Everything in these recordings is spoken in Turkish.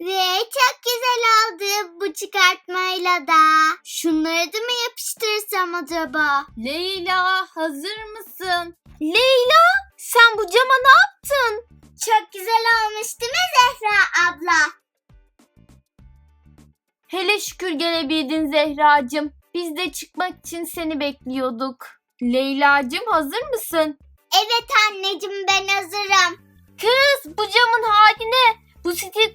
Ve çok güzel oldu bu çıkartmayla da. Şunları da mı yapıştırsam acaba? Leyla hazır mısın? Leyla sen bu cama ne yaptın? Çok güzel olmuş değil mi Zehra abla? Hele şükür gelebildin Zehracığım. Biz de çıkmak için seni bekliyorduk. Leylacığım hazır mısın? Evet anneciğim ben hazırım. Kız bu camın hali ne? Bu mi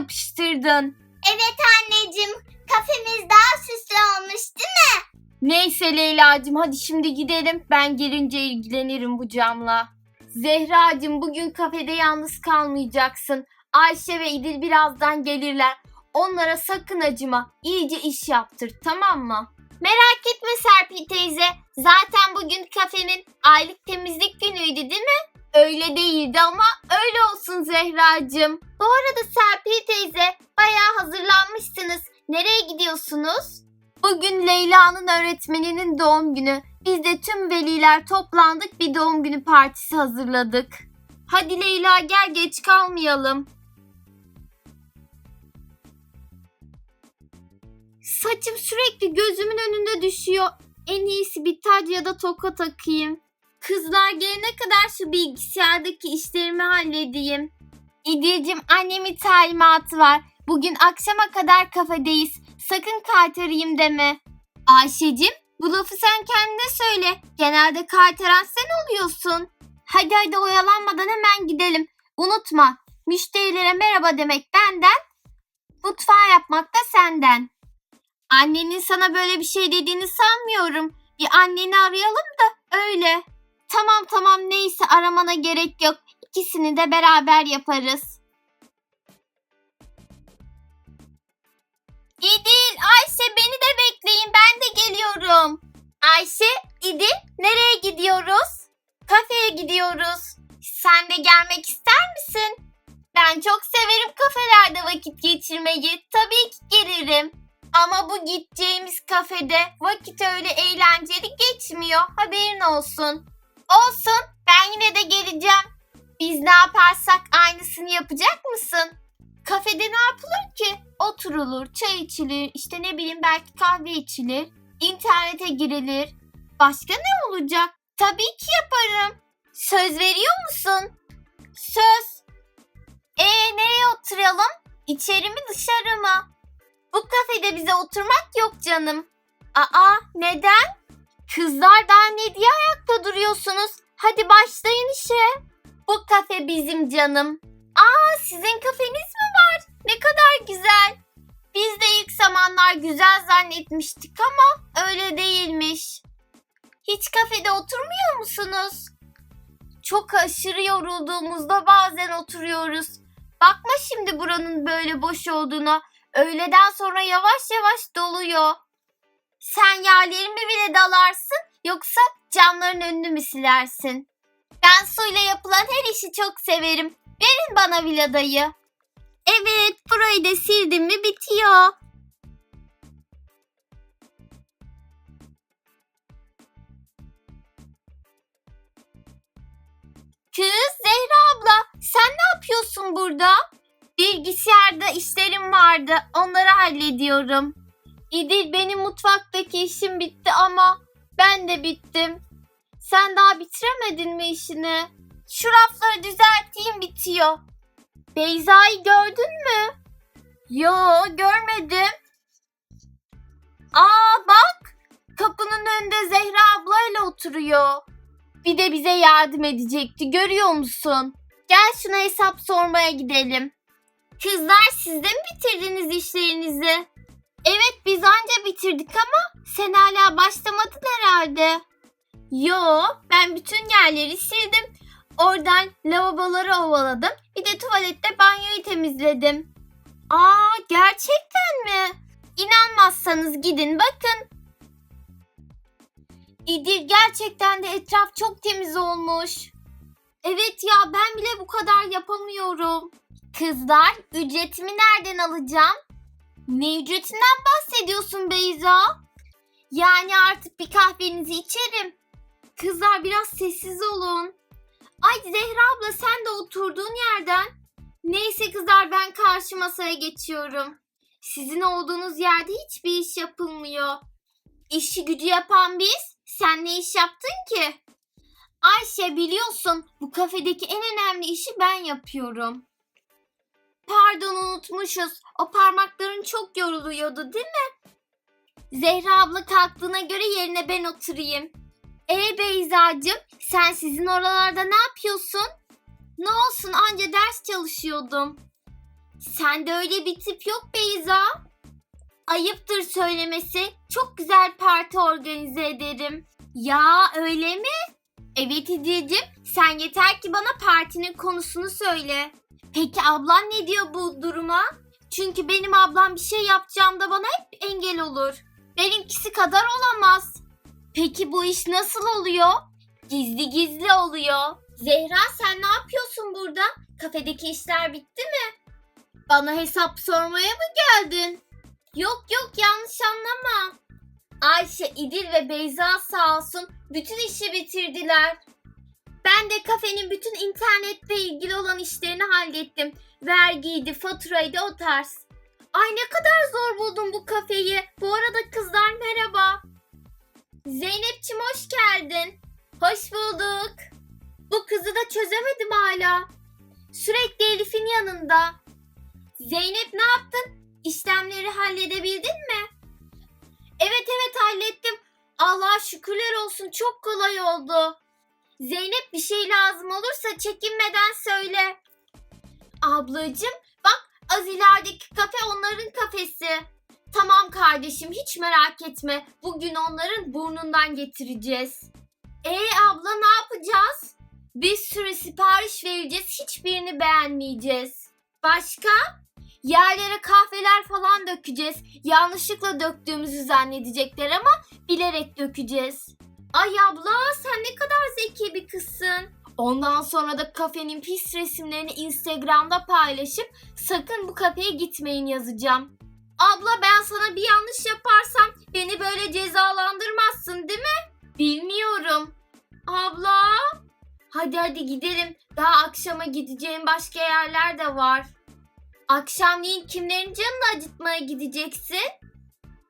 yapıştırdın? Evet anneciğim kafemiz daha süslü olmuş değil mi? Neyse Leyla'cığım hadi şimdi gidelim. Ben gelince ilgilenirim bu camla. Zehra'cığım bugün kafede yalnız kalmayacaksın. Ayşe ve İdil birazdan gelirler. Onlara sakın acıma. İyice iş yaptır tamam mı? Merak etme Serpil teyze. Zaten bugün kafenin aylık temizlik günüydü değil mi? Öyle değildi ama öyle olsun Zehra'cığım. Bu arada Serpil teyze bayağı hazırlanmışsınız. Nereye gidiyorsunuz? Bugün Leyla'nın öğretmeninin doğum günü. Biz de tüm veliler toplandık bir doğum günü partisi hazırladık. Hadi Leyla gel geç kalmayalım. Saçım sürekli gözümün önünde düşüyor. En iyisi bir tac ya da toka takayım. Kızlar gelene kadar şu bilgisayardaki işlerimi halledeyim. İdil'cim annemin talimatı var. Bugün akşama kadar kafedeyiz. Sakın kaytarayım deme. Ayşe'cim bu lafı sen kendine söyle. Genelde kaytaran sen oluyorsun. Hadi hadi oyalanmadan hemen gidelim. Unutma müşterilere merhaba demek benden. Mutfağı yapmak da senden. Annenin sana böyle bir şey dediğini sanmıyorum. Bir anneni arayalım da öyle. Tamam tamam neyse aramana gerek yok. İkisini de beraber yaparız. İdil, Ayşe beni de bekleyin. Ben de geliyorum. Ayşe, İdil nereye gidiyoruz? Kafeye gidiyoruz. Sen de gelmek ister misin? Ben çok severim kafelerde vakit geçirmeyi. Tabii ki gelirim. Ama bu gideceğimiz kafede vakit öyle eğlenceli geçmiyor. Haberin olsun. Olsun. Ben yine de geleceğim. Biz ne yaparsak aynısını yapacak mısın? Kafede ne yapılır ki? Oturulur, çay içilir, işte ne bileyim belki kahve içilir, internete girilir. Başka ne olacak? Tabii ki yaparım. Söz veriyor musun? Söz. Ee nereye oturalım? İçeri mi dışarı mı? Bu kafede bize oturmak yok canım. Aa neden? Kızlar daha ne diye ayakta duruyorsunuz? Hadi başlayın işe. Bu kafe bizim canım. Aa sizin kafeniz mi var? Ne kadar güzel. Biz de ilk zamanlar güzel zannetmiştik ama öyle değilmiş. Hiç kafede oturmuyor musunuz? Çok aşırı yorulduğumuzda bazen oturuyoruz. Bakma şimdi buranın böyle boş olduğuna. Öğleden sonra yavaş yavaş doluyor. Sen yerlerimi bile dalarsın yoksa camların önünü mü silersin? Ben suyla yapılan her işi çok severim. Verin bana viladayı. Evet, burayı da sildim mi bitiyor. Kız Zehra abla, sen ne yapıyorsun burada? Bilgisayarda işlerim vardı, onları hallediyorum. İdil benim mutfaktaki işim bitti ama ben de bittim. Sen daha bitiremedin mi işini? Şu rafları düzelteyim bitiyor. Beyza'yı gördün mü? Yo görmedim. Aa bak kapının önünde Zehra ablayla oturuyor. Bir de bize yardım edecekti görüyor musun? Gel şuna hesap sormaya gidelim. Kızlar siz de mi bitirdiniz işlerinizi? Evet biz anca bitirdik ama sen hala başlamadın herhalde. Yo ben bütün yerleri sildim. Oradan lavaboları ovaladım. Bir de tuvalette banyoyu temizledim. Aa gerçekten mi? İnanmazsanız gidin bakın. İdil gerçekten de etraf çok temiz olmuş. Evet ya ben bile bu kadar yapamıyorum. Kızlar ücretimi nereden alacağım? Ne ücretinden bahsediyorsun Beyza? Yani artık bir kahvenizi içerim. Kızlar biraz sessiz olun. Ay Zehra abla sen de oturduğun yerden. Neyse kızlar ben karşı masaya geçiyorum. Sizin olduğunuz yerde hiçbir iş yapılmıyor. İşi gücü yapan biz. Sen ne iş yaptın ki? Ayşe biliyorsun bu kafedeki en önemli işi ben yapıyorum. Pardon unutmuşuz. O parmakların çok yoruluyordu değil mi? Zehra abla kalktığına göre yerine ben oturayım. E Beyza'cığım sen sizin oralarda ne yapıyorsun? Ne olsun anca ders çalışıyordum. Sende öyle bir tip yok Beyza. Ayıptır söylemesi. Çok güzel parti organize ederim. Ya öyle mi? Evet İdil'cim sen yeter ki bana partinin konusunu söyle. Peki ablan ne diyor bu duruma? Çünkü benim ablam bir şey yapacağımda bana hep engel olur. Benimkisi kadar olamaz. Peki bu iş nasıl oluyor? Gizli gizli oluyor. Zehra sen ne yapıyorsun burada? Kafedeki işler bitti mi? Bana hesap sormaya mı geldin? Yok yok yanlış anlama. Ayşe, İdil ve Beyza sağ olsun bütün işi bitirdiler. Ben de kafenin bütün internetle ilgili olan işlerini hallettim. Vergiydi, faturaydı o tarz. Ay ne kadar zor buldum bu kafeyi. Bu arada kızlar merhaba. Zeynepçim hoş geldin. Hoş bulduk. Bu kızı da çözemedim hala. Sürekli Elif'in yanında. Zeynep ne yaptın? İşlemleri halledebildin mi? Evet evet hallettim. Allah şükürler olsun çok kolay oldu. Zeynep bir şey lazım olursa çekinmeden söyle. Ablacığım bak az ilerideki kafe onların kafesi. Tamam kardeşim hiç merak etme. Bugün onların burnundan getireceğiz. E abla ne yapacağız? Bir sürü sipariş vereceğiz. Hiçbirini beğenmeyeceğiz. Başka? Yerlere kahveler falan dökeceğiz. Yanlışlıkla döktüğümüzü zannedecekler ama bilerek dökeceğiz. Ay abla sen ne kadar zeki bir kızsın. Ondan sonra da kafenin pis resimlerini Instagram'da paylaşıp sakın bu kafeye gitmeyin yazacağım. Abla ben sana bir yanlış yaparsam beni böyle cezalandırmazsın değil mi? Bilmiyorum. Abla. Hadi hadi gidelim. Daha akşama gideceğim başka yerler de var. Akşamleyin kimlerin canını acıtmaya gideceksin?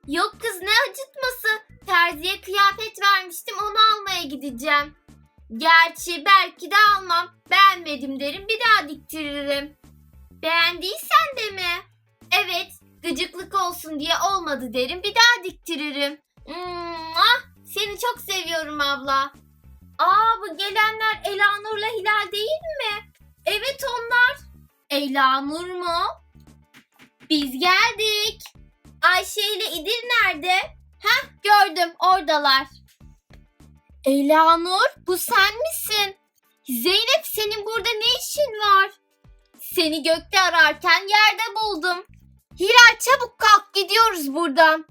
Yok kız ne acıtması? Terziye kıyafet vermiştim onu almaya gideceğim. Gerçi belki de almam. Beğenmedim derim bir daha diktiririm. Beğendiysen de mi? Evet gıcıklık olsun diye olmadı derim bir daha diktiririm. Ah, seni çok seviyorum abla. Aa bu gelenler Elanur'la Hilal değil mi? Evet onlar. Elanur mu? Biz geldik. Ayşe ile İdil nerede? Heh gördüm oradalar. Elanur bu sen misin? Zeynep senin burada ne işin var? Seni gökte ararken yerde buldum. Hilal çabuk kalk gidiyoruz buradan.